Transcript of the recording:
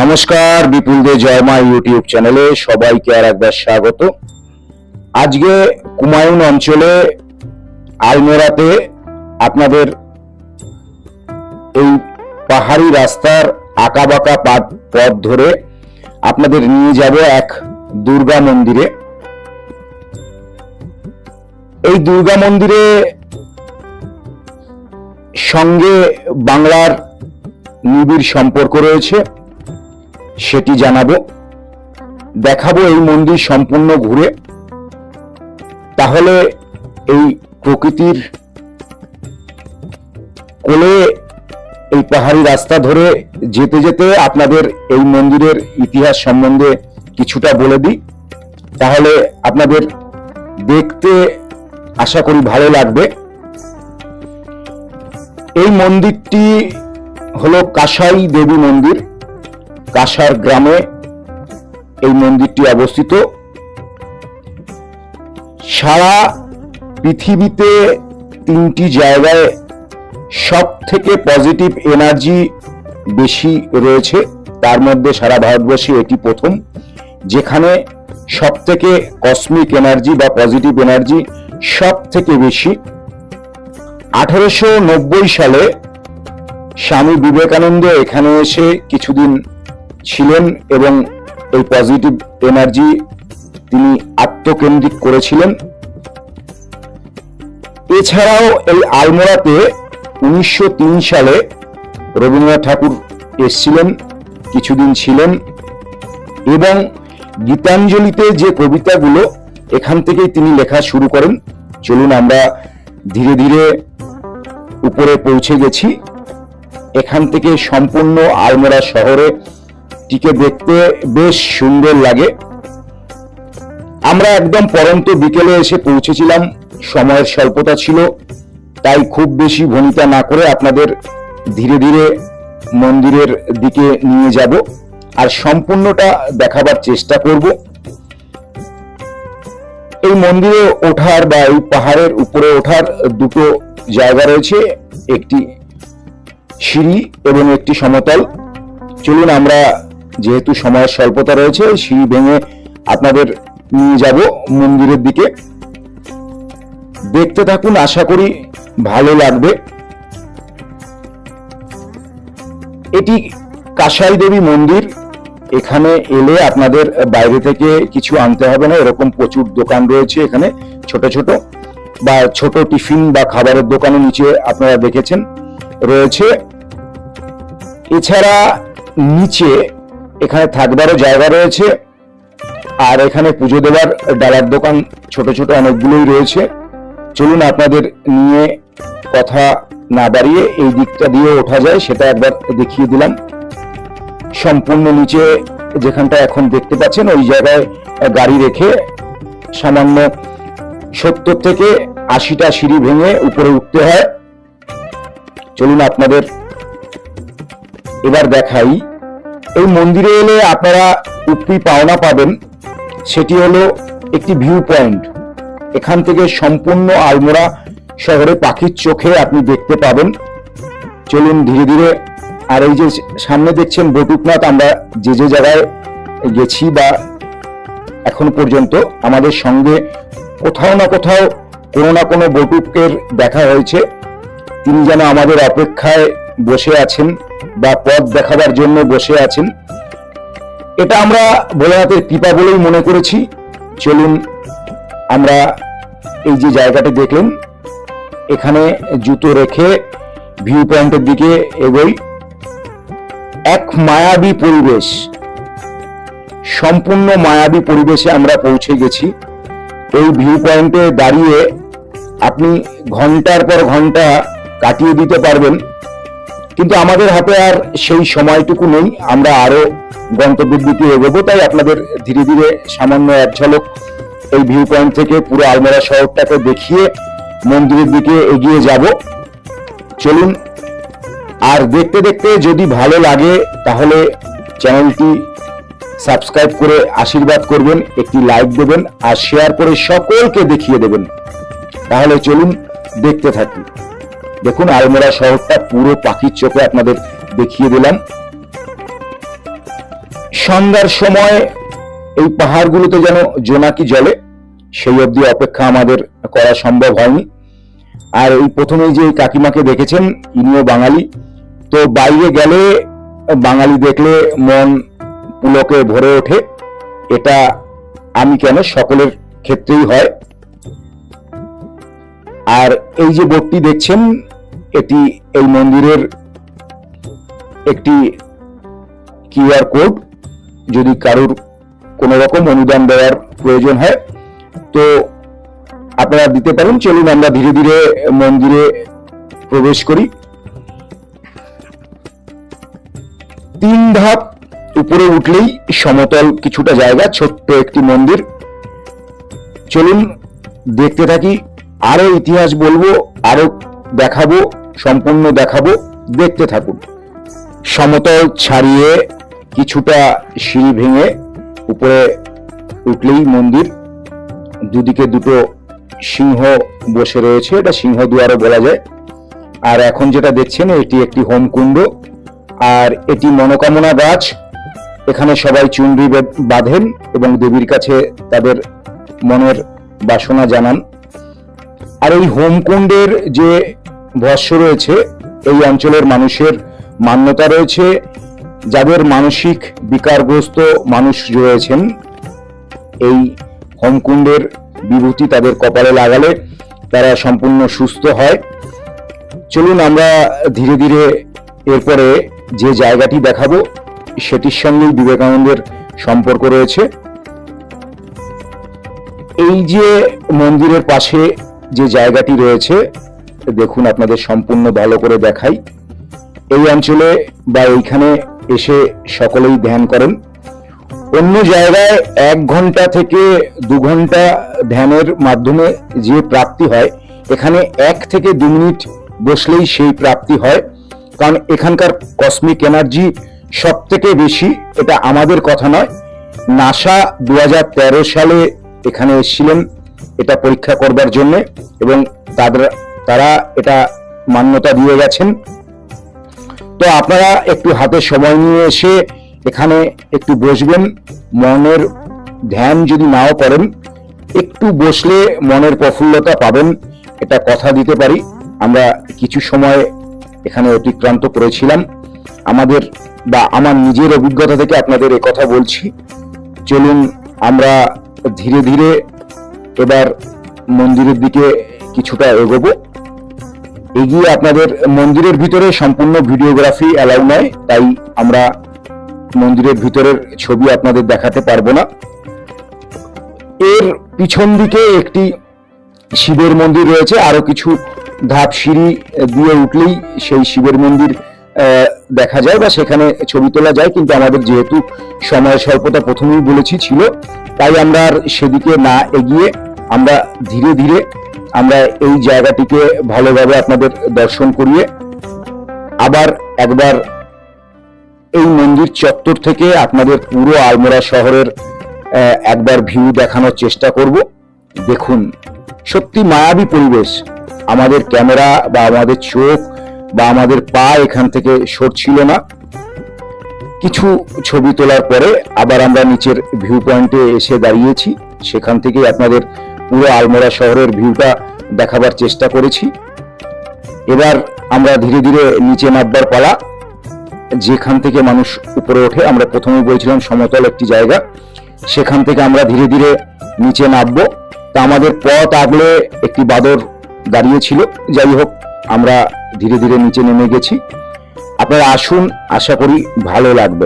নমস্কার, বিপুল দে জয়মা ইউটিউব চ্যানেলে সবাইকে আর একবার স্বাগত। আজকে কুমায়ুন অঞ্চলে, আলমোড়াতে আপনাদের এই পাহাড়ি রাস্তার আঁকাবাঁকা পাত পথ ধরে আপনাদের নিয়ে যাব এক দুর্গা মন্দিরে। এই দুর্গা মন্দিরে সঙ্গে বাংলার নিবিড় সম্পর্ক রয়েছে। সেটি জানাব। দেখাবো এই মন্দির সম্পূর্ণ ঘুরে। তাহলে এই প্রকৃতির কোলে এই পাহাড়ি রাস্তা ধরে যেতে যেতে আপনাদের এই মন্দিরের ইতিহাস সম্বন্ধে কিছুটা বলে দিই। তাহলে আপনাদের দেখতে আশা করি ভালো লাগবে। এই মন্দিরটি হলো কাসাই দেবী মন্দির। কাসার গ্রামে এই মন্দিরটি অবস্থিত। সারা পৃথিবীতে তিনটি জায়গায় সব থেকে পজিটিভ এনার্জি বেশি রয়েছে। তার মধ্যে সারা ভারতবর্ষে এটি প্রথম, যেখানে সব থেকে কসমিক এনার্জি বা পজিটিভ এনার্জি সব থেকে বেশি। আঠারোশো নব্বই সালে স্বামী বিবেকানন্দ এখানে এসে কিছুদিন ছিলেন এবং এই পজিটিভ এনার্জি তিনি আত্মকেন্দ্রিক করেছিলেন। এছাড়াও এই আলমোড়াতে উনিশশো তিন সালে রবীন্দ্রনাথ ঠাকুর এসছিলেন, কিছুদিন ছিলেন এবং গীতাঞ্জলিতে যে কবিতাগুলো, এখান থেকেই তিনি লেখা শুরু করেন। চলুন আমরা ধীরে ধীরে উপরে পৌঁছে গেছি। এখান থেকে সম্পূর্ণ আলমোড়া শহরে টিকে দেখতে বেশ সুন্দর লাগে। আমরা একদম পরন্ত বিকেলে এসে পৌঁছেছিলাম, সময়ের স্বল্পতা ছিল, তাই খুব বেশি ভনিতা না করে আপনাদের ধীরে ধীরে মন্দিরের দিকে নিয়ে যাব আর সম্পূর্ণটা দেখাবার চেষ্টা করব। এই মন্দিরে ওঠার বা এই পাহাড়ের উপরে ওঠার দুটো জায়গা রয়েছে, একটি সিঁড়ি এবং একটি সমতল। চলুন আমরা যেহেতু সময়ের স্বল্পতা রয়েছে, সিঁড়ি ভেঙে আপনাদের নিয়ে যাব মন্দিরের দিকে। দেখতে থাকুন, আশা করি ভালো লাগবে। এটি কাসাই দেবী মন্দির। এখানে এলে আপনাদের বাইরে থেকে কিছু আনতে হবে না, এরকম প্রচুর দোকান রয়েছে এখানে, ছোট ছোট, বা ছোট টিফিন বা খাবারের দোকানও নিচে আপনারা দেখেছেন, রয়েছে। এছাড়া নিচে এখানে থাকবারও জায়গা রয়েছে, আর এখানে পুজো দেওয়ার ডালার দোকান ছোট ছোট অনেকগুলোই রয়েছে। চলুন আপনাদের নিয়ে কথা না বাড়িয়ে এই দিকটা দিয়ে ওঠা যায়, সেটা একবার দেখিয়ে দিলাম। সম্পূর্ণ নিচে যেখানটা এখন দেখতে পাচ্ছেন, ওই জায়গায় গাড়ি রেখে সামান্য সত্তর থেকে আশিটা সিঁড়ি ভেঙে উপরে উঠতে হয়। চলুন আপনাদের এবার দেখাই। এই মন্দিরে এলে আপনারা উপরি পাওনা পাবেন। সেটি হলো একটি ভিউ পয়েন্ট এখান থেকে সম্পূর্ণ আলমোড়া শহরে পাখির চোখে আপনি দেখতে পাবেন। চলুন ধীরে ধীরে, আর এই যে সামনে দেখছেন বটুকনাথ, আমরা যে যে জায়গায় গেছি বা এখন পর্যন্ত আমাদের সঙ্গে কোথাও না কোথাও কোনো না কোনো বটুকের দেখা হয়েছে। তিনি যেন আমাদের অপেক্ষায় বসে আছেন। বা পথ দেখাবার জন্য বসে আছেন এটা আমরা ভোলানাথের কৃপা বলেই মনে করেছি। চলুন আমরা এই যে জায়গাটা দেখলেন, এখানে জুতো রেখে ভিউ পয়েন্টের দিকে এগোই। এক মায়াবী পরিবেশ, সম্পূর্ণ মায়াবী পরিবেশে আমরা পৌঁছে গেছি। এই ভিউ পয়েন্টে দাঁড়িয়ে আপনি ঘণ্টার পর ঘণ্টা কাটিয়ে দিতে পারবেন। কিন্তু আমাদের হাতে আর সেই সময়টুকু নেই। আমরা আরও গন্তব্যের দিকে এগোবো, তাই আপনাদের ধীরে ধীরে সামান্য এক ঝলক এই ভিউ পয়েন্ট থেকে পুরো আলমোড়া শহরটাকে দেখিয়ে মন্দিরের দিকে এগিয়ে যাব। চলুন, আর দেখতে দেখতে যদি ভালো লাগে, তাহলে চ্যানেলটি সাবস্ক্রাইব করে আশীর্বাদ করবেন, একটি লাইক দেবেন, আর শেয়ার করে সকলকে দেখিয়ে দেবেন। তাহলে চলুন, দেখতে থাকি। দেখুন, আলমোড়া শহরটা পুরো পাখির চোখে আপনাদের দেখিয়ে দিলাম। সন্ধ্যার সময় এই পাহাড়গুলোতে যেন জোনাকি জলে, সেই অবধি অপেক্ষা আমাদের করা সম্ভব হয়নি। আর এই প্রথমেই যে কাকিমাকে দেখেছেন, ইনিও বাঙালি, তো বাইরে গেলে বাঙালি দেখলে মন পুলকে ভরে ওঠে। এটা আমি কেন, সকলের ক্ষেত্রেই হয়। আর এই যে বোর্ডটি দেখছেন এটি এই মন্দিরের একটি কিউআর কোড। যদি কারোর কোনো রকম অনুদান দেওয়ার প্রয়োজন হয়, তো আপনারা দিতে পারেন। চলুন আমরা ধীরে ধীরে মন্দিরে প্রবেশ করি। তিন ধাপ উপরে উঠলেই সমতল কিছুটা জায়গা, ছোট্ট একটি মন্দির। চলুন দেখতে থাকি। আরও ইতিহাস বলব, আরও দেখাবো। সম্পূর্ণ দেখাবো, দেখতে থাকুন। সমতল ছাড়িয়ে কিছুটা সিঁড়ি ভেঙে উপরে উঠলেই মন্দির। দুদিকে দুটো সিংহ বসে রয়েছে, এটা সিংহ দুয়ারও বলা যায়। আর এখন যেটা দেখছেন, এটি একটি হোমকুণ্ড। আর এটি মনোকামনা গাছ। এখানে সবাই চুনরি বে- বাঁধেন এবং দেবীর কাছে তাদের মনের বাসনা জানান। আর এই হোমকুণ্ডের যে ভস্য রয়েছে, এই অঞ্চলের মানুষের মান্যতা রয়েছে, যাদের মানসিক বিকারগ্রস্ত মানুষ রয়েছেন, এই হোমকুণ্ডের বিভূতি তাদের কপালে লাগালে তারা সম্পূর্ণ সুস্থ হয়। চলুন আমরা ধীরে ধীরে এরপরে যে জায়গাটি দেখাবো, সেটির সঙ্গেই বিবেকানন্দের সম্পর্ক রয়েছে। এই যে মন্দিরের পাশে যে জায়গাটি রয়েছে দেখুন আপনাদের সম্পূর্ণ ভালো করে দেখাই। এই অঞ্চলে বা এইখানে এসে সকলেই ধ্যান করেন। অন্য জায়গায় এক ঘণ্টা থেকে দু ঘণ্টা ধ্যানের মাধ্যমে যে প্রাপ্তি হয়, এখানে এক থেকে দু মিনিট বসলেই সেই প্রাপ্তি হয়। কারণ এখানকার কসমিক এনার্জি সব থেকে বেশি, এটা আমাদের কথা নয়। নাসা দু হাজার তেরো সালে এখানে এসেছিলেন, এটা পরীক্ষা করবার জন্য এবং তাদের তারা এটা মান্যতা দিয়ে গেছেন। তো আপনারা একটু হাতে সময় নিয়ে এসে এখানে একটু বসবেন, মনের ধ্যান যদি নাও করেন, একটু বসলে মনের প্রফুল্লতা পাবেন, এটা কথা দিতে পারি। আমরা কিছু সময় এখানে অতিক্রান্ত করেছিলাম। আমাদের বা আমার নিজের অভিজ্ঞতা থেকে আপনাদের কথা বলছি। চলুন, আমরা ধীরে ধীরে এবার মন্দিরের দিকে কিছুটা এগোবো। এগিয়ে আপনাদের মন্দিরের ভিতরে সম্পূর্ণ ভিডিওগ্রাফি অ্যালাউ নয়, তাই আমরা মন্দিরের ভিতরের ছবি আপনাদের দেখাতে পারব না। এর পিছন দিকে একটি শিবের মন্দির রয়েছে, আরও কিছু ধাপ সিঁড়ি দিয়ে উঠলেই সেই শিবের মন্দির দেখা যায় বা সেখানে ছবি তোলা যায়, কিন্তু আমাদের যেহেতু সময় স্বল্পতা প্রথমেই বলেছি ছিল, তাই আমরা আর সেদিকে না এগিয়ে আমরা ধীরে ধীরে আমরা এই জায়গাটিকে ভালোভাবে আপনাদের দর্শন করিয়ে আবার একবার এই মন্দির চত্বর থেকে আপনাদের পুরো আলমোড়া শহরের একবার ভিউ দেখানোর চেষ্টা করব। দেখুন, সত্যি মায়াবী পরিবেশ। আমাদের ক্যামেরা বা আমাদের চোখ বা আমাদের পা এখান থেকে সরছিল না। কিছু ছবি তোলার পরে আবার আমরা নিচের ভিউ পয়েন্টে এসে দাঁড়িয়েছি। সেখান থেকে আপনাদের পুরো আলমোড়া শহরের ভিউটা দেখাবার চেষ্টা করেছি। এবার আমরা ধীরে ধীরে নিচে নামবার পালা। যেখান থেকে মানুষ উপরে ওঠে, আমরা প্রথমেই বলছিলাম সমতল একটি জায়গা। সেখান থেকে আমরা ধীরে ধীরে নিচে নামবো। তা আমাদের পথ আগলে একটি বাদর দাঁড়িয়েছিল যাই হোক, আমরা ধীরে ধীরে নিচে নেমে গেছি। আপনারা আসুন, আশা করি ভালো লাগবে।